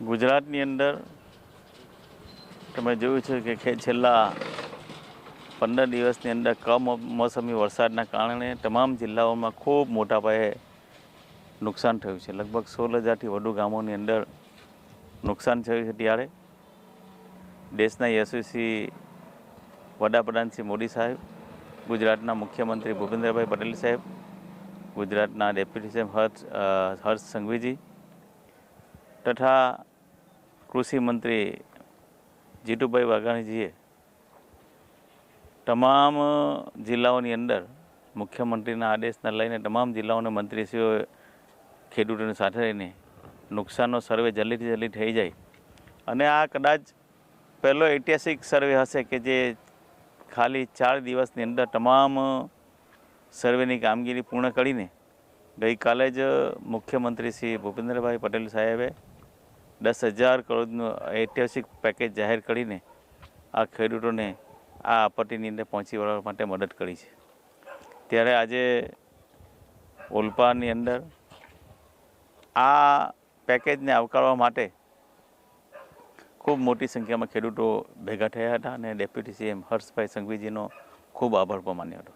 ગુજરાતની અંદર તમે જોયું છે કે છેલ્લા પંદર દિવસની અંદર કમોસમી વરસાદના કારણે તમામ જિલ્લાઓમાં ખૂબ મોટા પાયે નુકસાન થયું છે. લગભગ સોળ હજારથી વધુ ગામોની અંદર નુકસાન થયું છે ત્યારે. દેશના યશસ્વી વડાપ્રધાન શ્રી મોદી સાહેબ, ગુજરાતના મુખ્યમંત્રી ભૂપેન્દ્રભાઈ પટેલ સાહેબ, ગુજરાતના ડેપ્યુટી સાહેબ હર્ષ હર્ષ સંઘવીજી તથા કૃષિ મંત્રી જીતુભાઈ વાઘાણીજીએ તમામ જિલ્લાઓની અંદર મુખ્યમંત્રીના આદેશને લઈને તમામ જિલ્લાઓના મંત્રીશ્રીઓએ ખેડૂતોની સાથે રહીને નુકસાનનો સર્વે જલ્દીથી જલ્દી થઈ જાય. અને આ કદાચ પહેલો ઐતિહાસિક સર્વે હશે કે જે ખાલી ચાર દિવસની અંદર તમામ સર્વેની કામગીરી પૂર્ણ કરીને ગઈકાલે જ મુખ્યમંત્રી શ્રી ભૂપેન્દ્રભાઈ પટેલ સાહેબે દસ હજાર કરોડનું ઐતિહાસિક પેકેજ જાહેર કરીને આ ખેડૂતોને આ આપત્તિની અંદર પહોંચી વળવા માટે મદદ કરી છે. ત્યારે આજે ઓલપાની અંદર આ પેકેજને આવકારવા માટે ખૂબ મોટી સંખ્યામાં ખેડૂતો ભેગા થયા હતા અને ડેપ્યુટી સીએમ હર્ષભાઈ સંઘવીજીનો ખૂબ આભાર પણ માન્યો હતો.